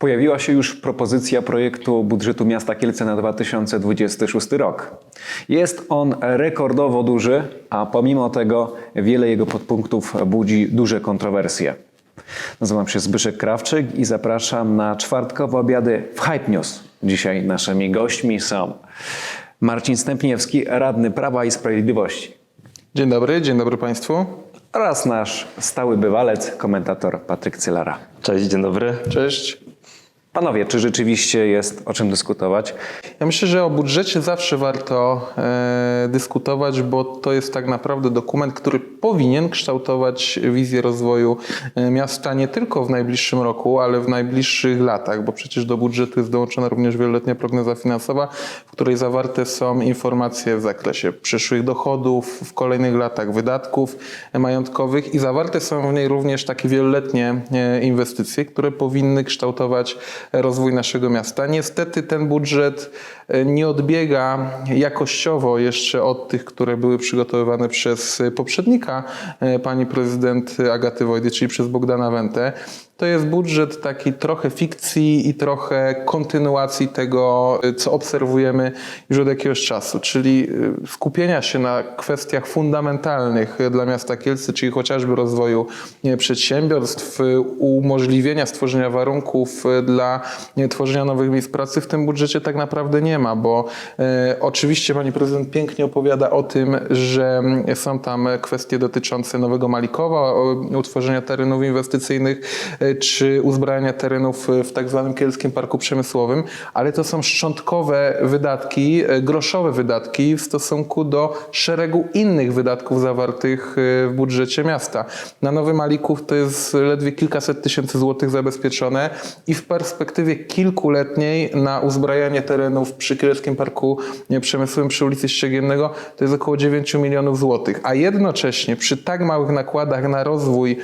Pojawiła się już propozycja projektu budżetu miasta Kielce na 2026 rok. Jest on rekordowo duży, a pomimo tego wiele jego podpunktów budzi duże kontrowersje. Nazywam się Zbyszek Krawczyk i zapraszam na czwartkowe obiady w Hype News. Dzisiaj naszymi gośćmi są Marcin Stępniewski, radny Prawa i Sprawiedliwości Dzień dobry, dzień dobry Państwu. oraz nasz stały bywalec, komentator Patryk Cylara. Cześć, dzień dobry. Cześć. Panowie, czy rzeczywiście jest o czym dyskutować? Ja myślę, że o budżecie zawsze warto e, dyskutować, bo to jest tak naprawdę dokument, który powinien kształtować wizję rozwoju e, miasta nie tylko w najbliższym roku, ale w najbliższych latach, bo przecież do budżetu jest dołączona również wieloletnia prognoza finansowa, w której zawarte są informacje w zakresie przyszłych dochodów, w kolejnych latach wydatków e, majątkowych i zawarte są w niej również takie wieloletnie e, inwestycje, które powinny kształtować rozwój naszego miasta. Niestety ten budżet e, nie odbiega jakościowo jeszcze od tych, które były przygotowywane przez poprzednika e, pani prezydent Agaty Wojdy, czyli przez Bogdana Wentę. To jest budżet taki trochę fikcji i trochę kontynuacji tego, co obserwujemy już od jakiegoś czasu, czyli e, skupienia się na kwestiach fundamentalnych dla miasta Kielce, czyli chociażby rozwoju przedsiębiorstw, e, umożliwienia stworzenia warunków e, dla tworzenia nowych miejsc pracy w tym budżecie tak naprawdę nie ma, bo oczywiście pani prezydent pięknie opowiada o tym, że są tam kwestie dotyczące Nowego Malikowa, utworzenia terenów inwestycyjnych czy uzbrajania terenów w tak zwanym Kielskim Parku Przemysłowym, ale to są szczątkowe wydatki, e, groszowe wydatki w stosunku do szeregu innych wydatków zawartych e, w budżecie miasta. Na Nowy Malików to jest ledwie kilkaset tysięcy złotych zabezpieczone i w perspektywie kilkuletniej na uzbrajanie terenów przy Kielskim Parku Przemysłowym przy ulicy Ściegiennego to jest około 9 milionów złotych, a jednocześnie przy tak małych nakładach na rozwój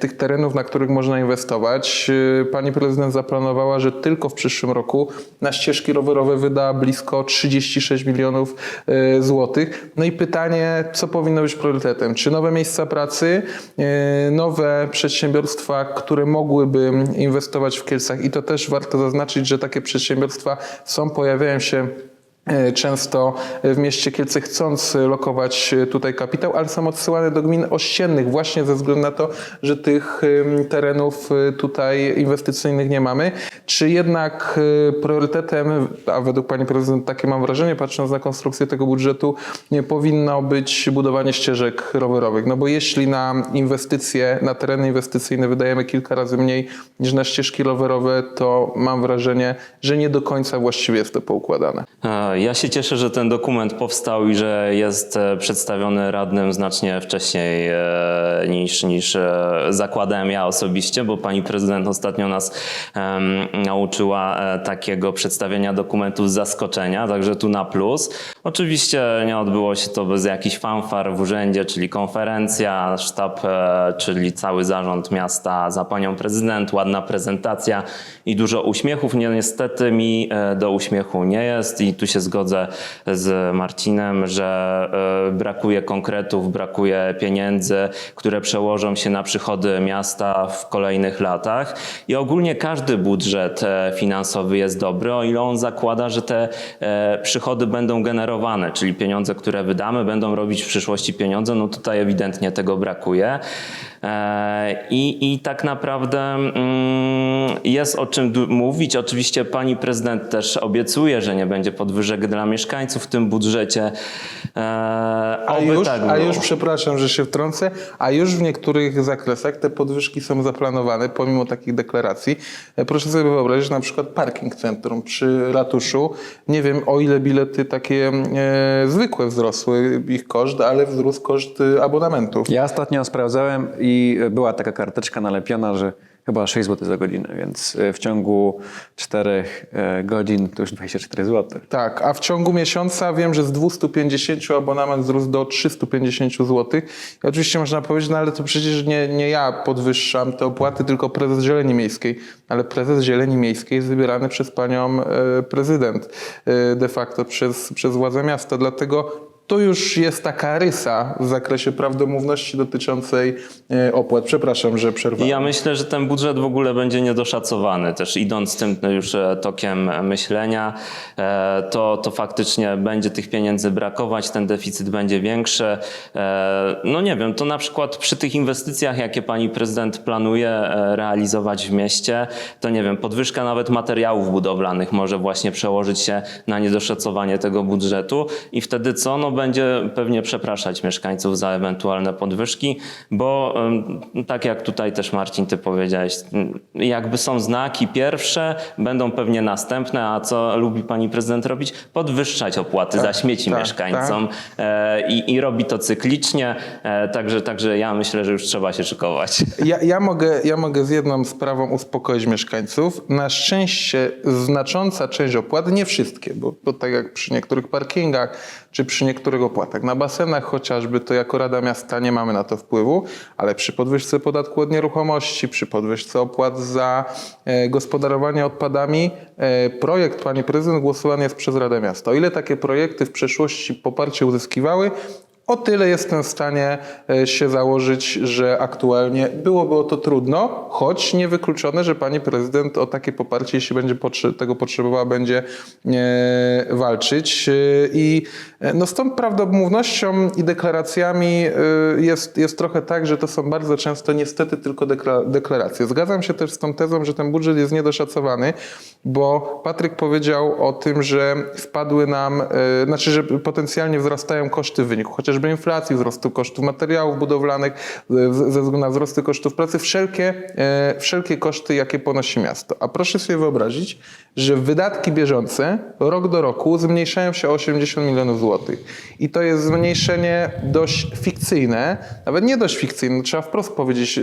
tych terenów, na których można inwestować, e, pani prezydent zaplanowała, że tylko w przyszłym roku na ścieżki rowerowe wyda blisko 36 milionów e, złotych. No i pytanie, co powinno być priorytetem? Czy nowe miejsca pracy, e, nowe przedsiębiorstwa, które mogłyby inwestować w Kielcach i to też warto zaznaczyć, że takie przedsiębiorstwa są, pojawiają się często w mieście Kielce chcąc lokować tutaj kapitał, ale są odsyłane do gmin ościennych właśnie ze względu na to, że tych terenów e, tutaj inwestycyjnych nie mamy. Czy jednak e, priorytetem, a według pani prezydent takie mam wrażenie, patrząc na konstrukcję tego budżetu, powinno być budowanie ścieżek rowerowych? No bo jeśli na inwestycje, na tereny inwestycyjne wydajemy kilka razy mniej niż na ścieżki rowerowe, to mam wrażenie, że nie do końca właściwie jest to poukładane. Ja się cieszę, że ten dokument powstał i że jest e, przedstawiony radnym znacznie wcześniej e, niż, niż e, zakładałem ja osobiście, bo pani prezydent ostatnio nas nauczyła takiego przedstawienia dokumentów z zaskoczenia, także tu na plus. Oczywiście nie odbyło się to bez jakichś fanfar w urzędzie, czyli konferencja, sztab, czyli cały zarząd miasta za panią prezydent, ładna prezentacja i dużo uśmiechów. Nie, niestety mi do uśmiechu nie jest i tu się zgodzę z Marcinem, że e, brakuje konkretów, brakuje pieniędzy, które przełożą się na przychody miasta w kolejnych latach. I ogólnie każdy budżet e, finansowy jest dobry, o ile on zakłada, że te e, przychody będą generowane, czyli pieniądze, które wydamy, będą robić w przyszłości pieniądze. No tutaj ewidentnie tego brakuje. I, I tak naprawdę mm, jest o czym mówić. Oczywiście pani prezydent też obiecuje, że nie będzie podwyżek dla mieszkańców w tym budżecie. E, A oby już, tak a już, przepraszam, że się wtrącę, a już w niektórych zakresach te podwyżki są zaplanowane, pomimo takich deklaracji. E, Proszę sobie wyobrazić, że na przykład parking centrum przy ratuszu, nie wiem o ile bilety takie e, zwykłe wzrosły ich koszt, ale wzrósł koszt e, abonamentów. Ja ostatnio sprawdzałem i była taka karteczka nalepiona, że chyba 6 zł za godzinę, więc e, w ciągu 4 godzin to już 24 zł. Tak, a w ciągu miesiąca wiem, że z 250 abonament wzrósł do 350 zł. I oczywiście można powiedzieć, no ale to przecież nie, nie ja podwyższam te opłaty, tylko prezes Zieleni Miejskiej. Ale prezes Zieleni Miejskiej jest wybierany przez panią e, prezydent, e, de facto przez, przez władze miasta. Dlatego to już jest taka rysa w zakresie prawdomówności dotyczącej e, opłat. Przepraszam, że przerwałem. Ja myślę, że ten budżet w ogóle będzie niedoszacowany. Też idąc tym już e, tokiem myślenia, e, to, to faktycznie będzie tych pieniędzy brakować, ten deficyt będzie większy. No nie wiem, to na przykład przy tych inwestycjach, jakie pani prezydent planuje realizować w mieście, to nie wiem, podwyżka nawet materiałów budowlanych może właśnie przełożyć się na niedoszacowanie tego budżetu i wtedy co? No będzie pewnie przepraszać mieszkańców za ewentualne podwyżki, bo tak jak tutaj też Marcin, ty powiedziałeś, jakby są znaki pierwsze, będą pewnie następne, a co lubi pani prezydent robić? Podwyższać opłaty za śmieci tak, mieszkańcom e, i, i robi to cyklicznie, e, także, także ja myślę, że już trzeba się szykować. Ja, ja, mogę, ja mogę z jedną sprawą uspokoić mieszkańców. Na szczęście znacząca część opłat, nie wszystkie, bo, bo tak jak przy niektórych parkingach czy przy niektórych opłatach, na basenach chociażby, to jako Rada Miasta nie mamy na to wpływu, ale przy podwyżce podatku od nieruchomości, przy podwyżce opłat za e, gospodarowanie odpadami, e, projekt pani prezydent głosowany jest przez Radę Miasta. O ile takie projekty w przeszłości poparcie uzyskiwały, o tyle jestem w stanie e, się założyć, że aktualnie byłoby to trudno, choć niewykluczone, że pani prezydent o takie poparcie, jeśli będzie tego potrzebowała, będzie e, walczyć. E, I no z tą prawdomównością i deklaracjami jest, jest trochę tak, że to są bardzo często niestety tylko dekla- deklaracje. Zgadzam się też z tą tezą, że ten budżet jest niedoszacowany, bo Patryk powiedział o tym, że wpadły nam, znaczy, że potencjalnie wzrastają koszty wyniku chociażby inflacji, wzrostu kosztów materiałów budowlanych, e, ze względu na wzrosty kosztów pracy, wszelkie, e, wszelkie koszty, jakie ponosi miasto. A proszę sobie wyobrazić, że wydatki bieżące rok do roku zmniejszają się o 80 milionów złotych. I to jest zmniejszenie dość fikcyjne, nawet nie dość fikcyjne, trzeba wprost powiedzieć, y,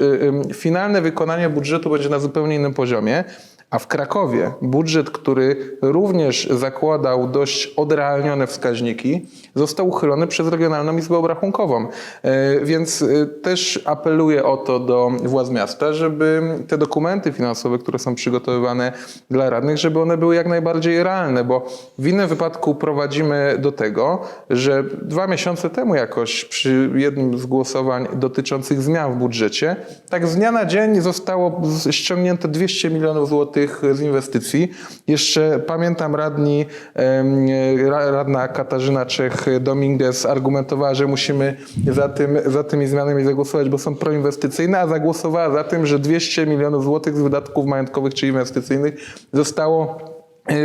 y, finalne wykonanie budżetu będzie na zupełnie innym poziomie. A w Krakowie budżet, który również zakładał dość odrealnione wskaźniki, został uchylony przez Regionalną Izbę Obrachunkową. E, Więc e, też apeluję o to do władz miasta, żeby te dokumenty finansowe, które są przygotowywane dla radnych, żeby one były jak najbardziej realne, bo w innym wypadku prowadzimy do tego, że dwa miesiące temu jakoś przy jednym z głosowań dotyczących zmian w budżecie, tak z dnia na dzień zostało ściągnięte 200 milionów złotych z inwestycji. Jeszcze pamiętam radni, ra- radna Katarzyna Czech-Dominguez argumentowała, że musimy za, tym, za tymi zmianami zagłosować, bo są proinwestycyjne, a zagłosowała za tym, że 200 milionów złotych z wydatków majątkowych czy inwestycyjnych zostało e,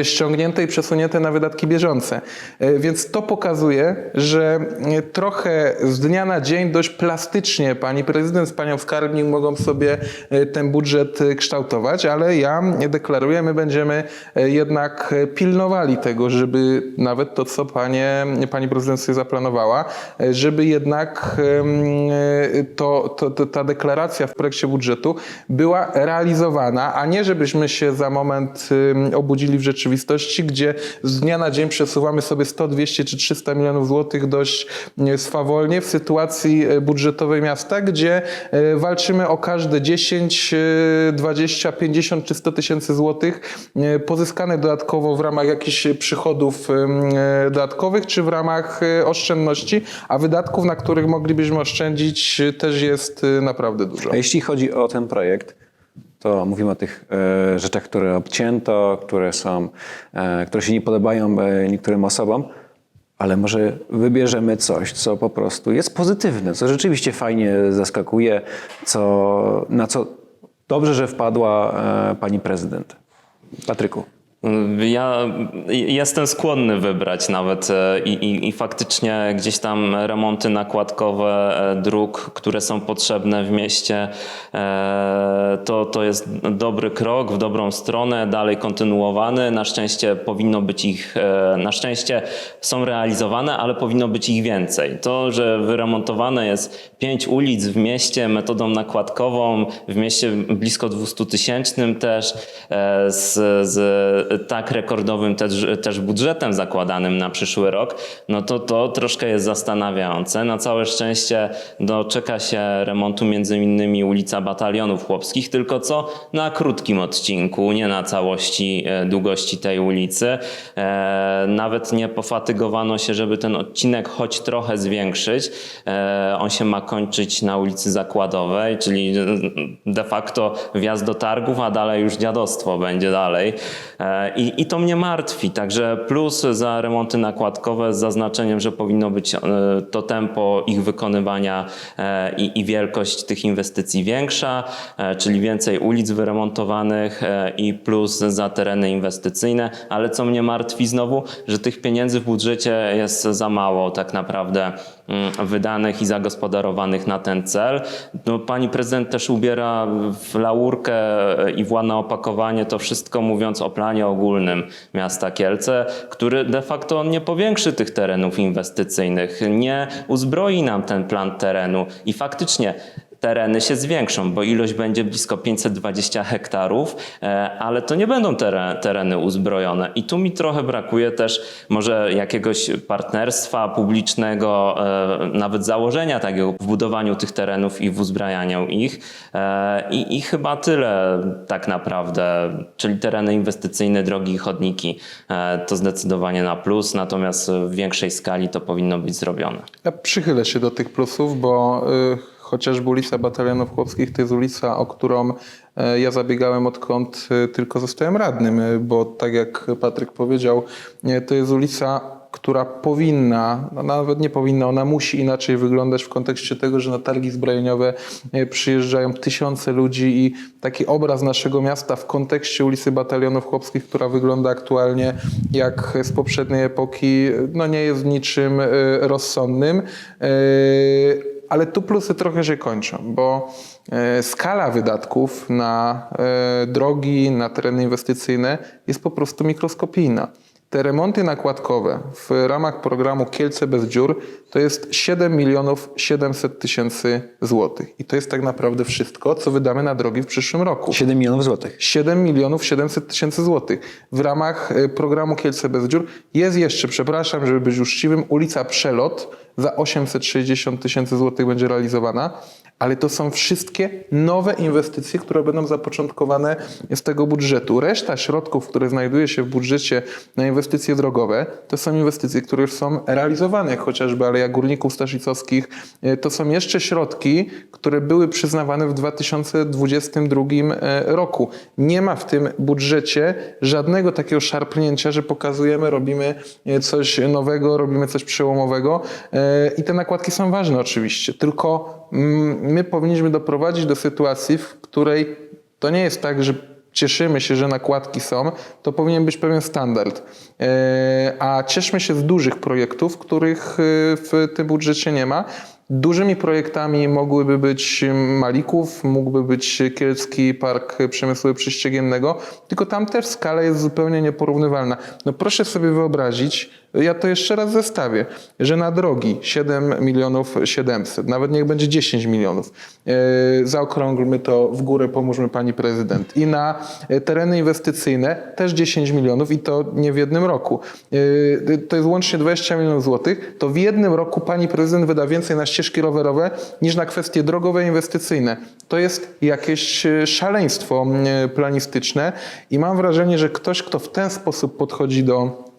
ściągnięte i przesunięte na wydatki bieżące. E, Więc to pokazuje, że e, trochę z dnia na dzień dość plastycznie pani prezydent z panią skarbnik mogą sobie e, ten budżet e, kształtować, ale ja deklaruję, my będziemy e, jednak e, pilnowali tego, żeby nawet to, co panie, pani prezydent sobie zaplanowała, e, żeby jednak e, to, to, to, ta deklaracja w projekcie budżetu była realizowana, a nie żebyśmy się za moment obudzili w rzeczywistości, gdzie z dnia na dzień przesuwamy sobie 100, 200 czy 300 milionów złotych dość e, swawolnie w sytuacji e, budżetowej miasta, gdzie e, walczymy o każde 10, e, 20, 50 czy 100 tysięcy złotych e, pozyskanych dodatkowo w ramach jakichś przychodów dodatkowych czy w ramach oszczędności, a wydatków, na których moglibyśmy oszczędzić też jest naprawdę dużo. A jeśli chodzi o ten projekt, to mówimy o tych e, rzeczach, które obcięto, które są, e, które się nie podobają e, niektórym osobom, ale może wybierzemy coś, co po prostu jest pozytywne, co rzeczywiście fajnie zaskakuje, co, na co dobrze, że wpadła pani prezydent. Patryku. Ja jestem skłonny wybrać nawet e, i, i, i faktycznie gdzieś tam remonty nakładkowe e, dróg, które są potrzebne w mieście, e, to, to jest dobry krok w dobrą stronę, dalej kontynuowany. Na szczęście powinno być ich, na szczęście są realizowane, ale powinno być ich więcej. To, że wyremontowane jest pięć ulic w mieście metodą nakładkową, w mieście blisko 200 tysięcznym też, z, z tak rekordowym też, też budżetem zakładanym na przyszły rok, no to to troszkę jest zastanawiające. Na całe szczęście doczeka się remontu między innymi ulica Batalionów Chłopskich, tylko co na krótkim odcinku, nie na całości e, długości tej ulicy. E, Nawet nie pofatygowano się, żeby ten odcinek choć trochę zwiększyć. E, On się ma kończyć na ulicy Zakładowej, czyli de facto wjazd do targów, a dalej już dziadostwo będzie dalej. E, I, i to mnie martwi. Także plus za remonty nakładkowe z zaznaczeniem, że powinno być e, to tempo ich wykonywania e, i, i wielkość tych inwestycji większa, czyli więcej ulic wyremontowanych i plus za tereny inwestycyjne. Ale co mnie martwi znowu, że tych pieniędzy w budżecie jest za mało tak naprawdę mm, wydanych i zagospodarowanych na ten cel. No, pani prezydent też ubiera w laurkę i w ładne opakowanie to wszystko mówiąc o planie ogólnym miasta Kielce, który de facto nie powiększy tych terenów inwestycyjnych, nie uzbroi nam ten plan terenu. I faktycznie tereny się zwiększą, bo ilość będzie blisko 520 hektarów, e, ale to nie będą teren, tereny uzbrojone. I tu mi trochę brakuje też może jakiegoś partnerstwa publicznego, e, nawet założenia takiego w budowaniu tych terenów i w uzbrajaniu ich. E, I, I chyba tyle tak naprawdę, czyli tereny inwestycyjne, drogi i chodniki, to zdecydowanie na plus, natomiast w większej skali to powinno być zrobione. Ja przychylę się do tych plusów, bo y, chociażby ulica Batalionów Chłopskich to jest ulica, o którą y, ja zabiegałem odkąd y, tylko zostałem radnym, y, bo tak jak Patryk powiedział, to jest ulica, która powinna, no nawet nie powinna, ona musi inaczej wyglądać w kontekście tego, że na targi zbrojeniowe przyjeżdżają tysiące ludzi i taki obraz naszego miasta w kontekście ulicy Batalionów Chłopskich, która wygląda aktualnie jak z poprzedniej epoki, no nie jest niczym rozsądnym. Ale tu plusy trochę się kończą, bo e, skala wydatków na e, drogi, na tereny inwestycyjne jest po prostu mikroskopijna. Te remonty nakładkowe w ramach programu Kielce bez dziur to jest 7 milionów 700 tysięcy złotych. I to jest tak naprawdę wszystko, co wydamy na drogi w przyszłym roku. 7 milionów złotych. 7 milionów 700 tysięcy złotych. W ramach e, programu Kielce bez dziur jest jeszcze, przepraszam, żeby być uczciwym, ulica Przelot za 860 tysięcy złotych będzie realizowana, ale to są wszystkie nowe inwestycje, które będą zapoczątkowane z tego budżetu. Reszta środków, które znajduje się w budżecie na inwestycje drogowe, to są inwestycje, które już są realizowane, jak chociażby Aleja Górników Staszycowskich. E, To są jeszcze środki, które były przyznawane w 2022 e, roku. Nie ma w tym budżecie żadnego takiego szarpnięcia, że pokazujemy, robimy e, coś nowego, robimy coś przełomowego i te nakładki są ważne oczywiście, tylko mm, my powinniśmy doprowadzić do sytuacji, w której to nie jest tak, że cieszymy się, że nakładki są, to powinien być pewien standard. E, A cieszmy się z dużych projektów, których e, w tym budżecie nie ma. Dużymi projektami mogłyby być Malików, mógłby być Kielski Park Przemysłowy Prześciegiennego, tylko tam też skala jest zupełnie nieporównywalna. No proszę sobie wyobrazić, ja to jeszcze raz zestawię, że na drogi 7 milionów 700, nawet niech będzie 10 milionów, e, zaokrąglmy to w górę, pomóżmy pani prezydent. I na e, tereny inwestycyjne też 10 milionów i to nie w jednym roku. E, to jest łącznie 20 milionów złotych, to w jednym roku pani prezydent wyda więcej na ścieżki rowerowe niż na kwestie drogowe inwestycyjne. To jest jakieś e, szaleństwo e, planistyczne i mam wrażenie, że ktoś, kto w ten sposób podchodzi do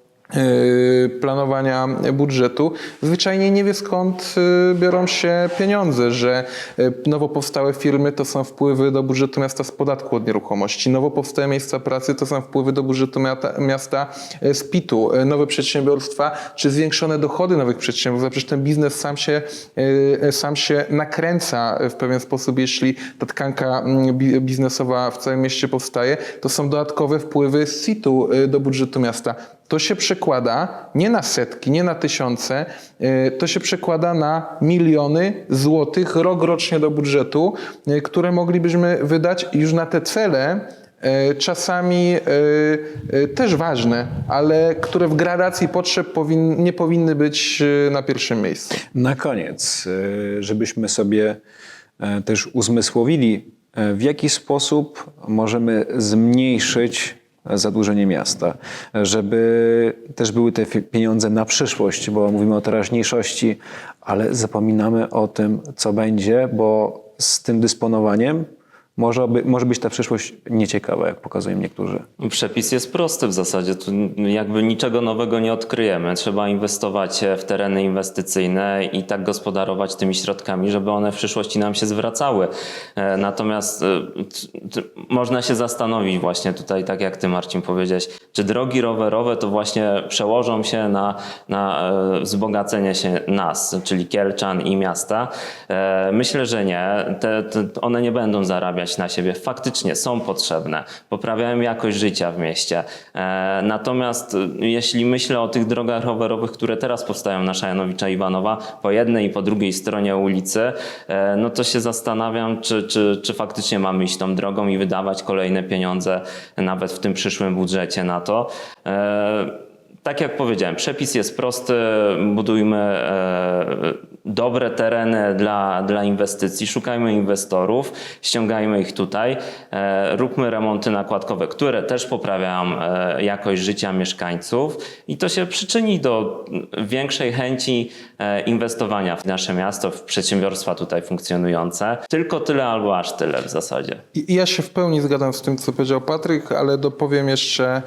planowania budżetu, zwyczajnie nie wie skąd e, biorą się pieniądze, że e, nowo powstałe firmy to są wpływy do budżetu miasta z podatku od nieruchomości, nowo powstałe miejsca pracy to są wpływy do budżetu miasta z PIT-u, nowe przedsiębiorstwa czy zwiększone dochody nowych przedsiębiorstw, przecież ten biznes sam się, sam się nakręca w pewien sposób, jeśli ta tkanka mm, bi- biznesowa w całym mieście powstaje, to są dodatkowe wpływy z CIT-u do budżetu miasta. To się przekłada nie na setki, nie na tysiące, e, to się przekłada na miliony złotych rok rocznie do budżetu, e, które moglibyśmy wydać już na te cele, e, czasami też ważne, ale które w gradacji potrzeb nie powinny być na pierwszym miejscu. Na koniec, żebyśmy sobie e, też uzmysłowili, e, w jaki sposób możemy zmniejszyć zadłużenie miasta, żeby też były te pieniądze na przyszłość, bo mówimy o teraźniejszości, ale zapominamy o tym, co będzie, bo z tym dysponowaniem może, by, może być ta przyszłość nieciekawa, jak pokazują niektórzy. Przepis jest prosty w zasadzie. Tu jakby niczego nowego nie odkryjemy. Trzeba inwestować w tereny inwestycyjne i tak gospodarować tymi środkami, żeby one w przyszłości nam się zwracały. E, Natomiast e, można się zastanowić właśnie tutaj, tak jak ty Marcin powiedziałeś, czy drogi rowerowe to właśnie przełożą się na, na e, wzbogacenie się nas, czyli Kielczan i miasta. Myślę, że nie. Te, te, one nie będą zarabiać na siebie. Faktycznie są potrzebne. Poprawiają jakość życia w mieście. E, Natomiast e, jeśli myślę o tych drogach rowerowych, które teraz powstają na Szajanowicza Iwanowa, po jednej i po drugiej stronie ulicy, e, no to się zastanawiam, czy, czy, czy faktycznie mamy iść tą drogą i wydawać kolejne pieniądze nawet w tym przyszłym budżecie na to. Tak jak powiedziałem, przepis jest prosty, budujmy e, dobre tereny dla, dla inwestycji, szukajmy inwestorów, ściągajmy ich tutaj, e, róbmy remonty nakładkowe, które też poprawiają e, jakość życia mieszkańców i to się przyczyni do większej chęci inwestowania w nasze miasto, w przedsiębiorstwa tutaj funkcjonujące. Tylko tyle albo aż tyle w zasadzie. I ja się w pełni zgadzam z tym, co powiedział Patryk, ale dopowiem jeszcze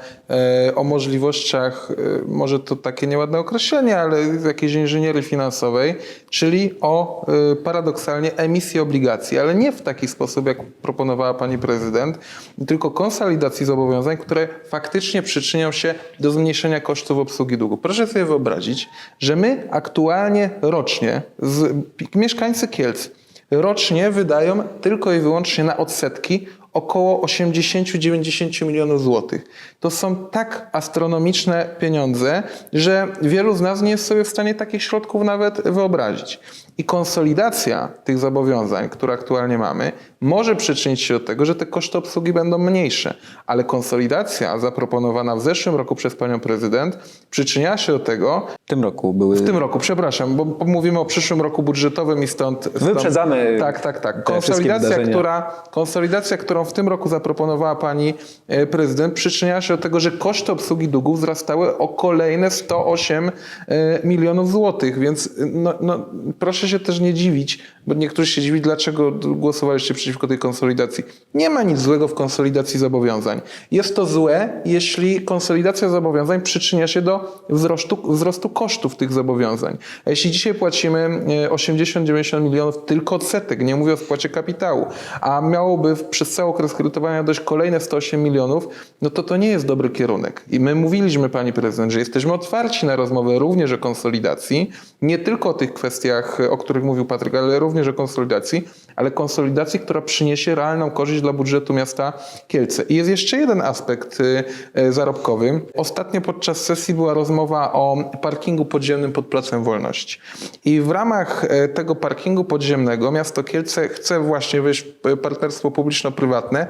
o możliwościach, może to takie nieładne określenie, ale z jakiejś inżynierii finansowej, czyli o e, paradoksalnie emisji obligacji, ale nie w taki sposób, jak proponowała pani prezydent, tylko konsolidacji zobowiązań, które faktycznie przyczynią się do zmniejszenia kosztów obsługi długu. Proszę sobie wyobrazić, że my aktualnie rocznie, z, mieszkańcy Kielc, rocznie wydają tylko i wyłącznie na odsetki około 80-90 milionów złotych. To są tak astronomiczne pieniądze, że wielu z nas nie jest sobie w stanie takich środków nawet wyobrazić. I konsolidacja tych zobowiązań, które aktualnie mamy, może przyczynić się do tego, że te koszty obsługi będą mniejsze. Ale konsolidacja zaproponowana w zeszłym roku przez panią prezydent przyczynia się do tego, W tym roku były... w tym roku, przepraszam, bo mówimy o przyszłym roku budżetowym i stąd... stąd Wyprzedzamy Tak, tak, tak. Konsolidacja, która, konsolidacja, którą w tym roku zaproponowała pani e, prezydent, przyczynia się do tego, że koszty obsługi długów wzrastały o kolejne 108 e, milionów złotych, więc no, no, proszę się też nie dziwić, bo niektórzy się dziwi, dlaczego głosowaliście przeciwko tej konsolidacji. Nie ma nic złego w konsolidacji zobowiązań. Jest to złe, jeśli konsolidacja zobowiązań przyczynia się do wzrostu, wzrostu kosztów tych zobowiązań. A jeśli dzisiaj płacimy e, 80-90 milionów tylko odsetek, nie mówię o spłacie kapitału, a miałoby przez cały okres kredytowania dojść kolejne 108 milionów, no to to nie jest dobry kierunek. I my mówiliśmy, pani prezydent, że jesteśmy otwarci na rozmowę również o konsolidacji, nie tylko o tych kwestiach, o których mówił Patryk, ale również o konsolidacji, ale konsolidacji, która przyniesie realną korzyść dla budżetu miasta Kielce. I jest jeszcze jeden aspekt y, y, zarobkowy. Ostatnio podczas sesji była rozmowa o parkingu podziemnym pod Placem Wolności. I w ramach y, tego parkingu podziemnego miasto Kielce chce właśnie wejść w partnerstwo publiczno-prywatne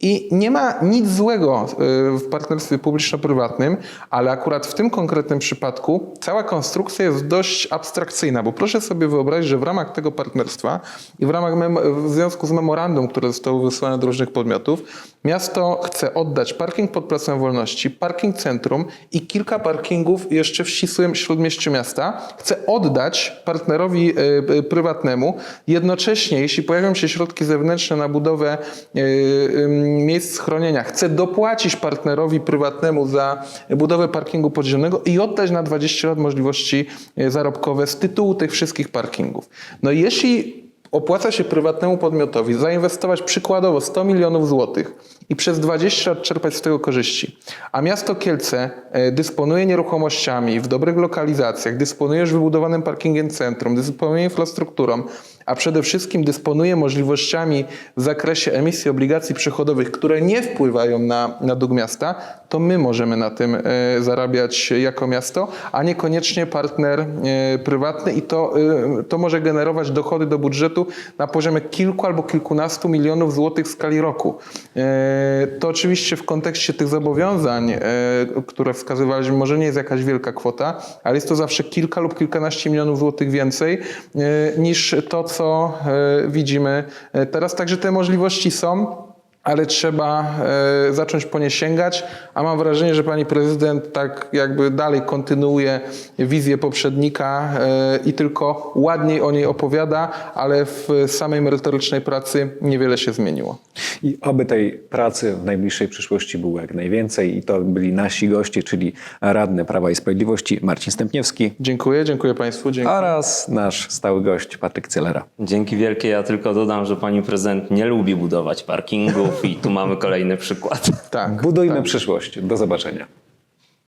i nie ma nic złego w partnerstwie publiczno-prywatnym, ale akurat w tym konkretnym przypadku cała konstrukcja jest dość abstrakcyjna, bo proszę sobie wyobrazić, że w ramach tego partnerstwa i w ramach w związku z memorandum, które zostało wysłane do różnych podmiotów, miasto chce oddać parking pod Placem Wolności, parking centrum i kilka parkingów jeszcze w ścisłym śródmieściu miasta. Chce oddać partnerowi y, y, prywatnemu. Jednocześnie, jeśli pojawią się środki zewnętrzne na budowę y, miejsc schronienia, chce dopłacić partnerowi prywatnemu za budowę parkingu podziemnego i oddać na 20 lat możliwości zarobkowe z tytułu tych wszystkich parkingów. No i jeśli opłaca się prywatnemu podmiotowi zainwestować przykładowo 100 milionów złotych i przez 20 lat czerpać z tego korzyści, a miasto Kielce e, dysponuje nieruchomościami w dobrych lokalizacjach, dysponuje już wybudowanym parkingiem centrum, dysponuje infrastrukturą, a przede wszystkim dysponuje możliwościami w zakresie emisji obligacji przychodowych, które nie wpływają na, na dług miasta, to my możemy na tym e, zarabiać jako miasto, a niekoniecznie partner e, prywatny i to, e, to może generować dochody do budżetu na poziomie kilku albo kilkunastu milionów złotych w skali roku. To oczywiście w kontekście tych zobowiązań, które wskazywaliśmy, może nie jest jakaś wielka kwota, ale jest to zawsze kilka lub kilkanaście milionów złotych więcej niż to, co e, widzimy e, teraz. Także te możliwości są. Ale trzeba e, zacząć po nie sięgać, a mam wrażenie, że pani prezydent tak jakby dalej kontynuuje wizję poprzednika e, i tylko ładniej o niej opowiada, ale w samej merytorycznej pracy niewiele się zmieniło. I oby tej pracy w najbliższej przyszłości było jak najwięcej i to byli nasi goście, czyli radny Prawa i Sprawiedliwości Marcin Stępniewski Dziękuję, dziękuję państwu. Dziękuję. oraz nasz stały gość Patryk Celera. Dzięki wielkie. Ja tylko dodam, że pani prezydent nie lubi budować parkingów i tu mamy kolejny przykład. Tak. Budujmy przyszłość. Do zobaczenia.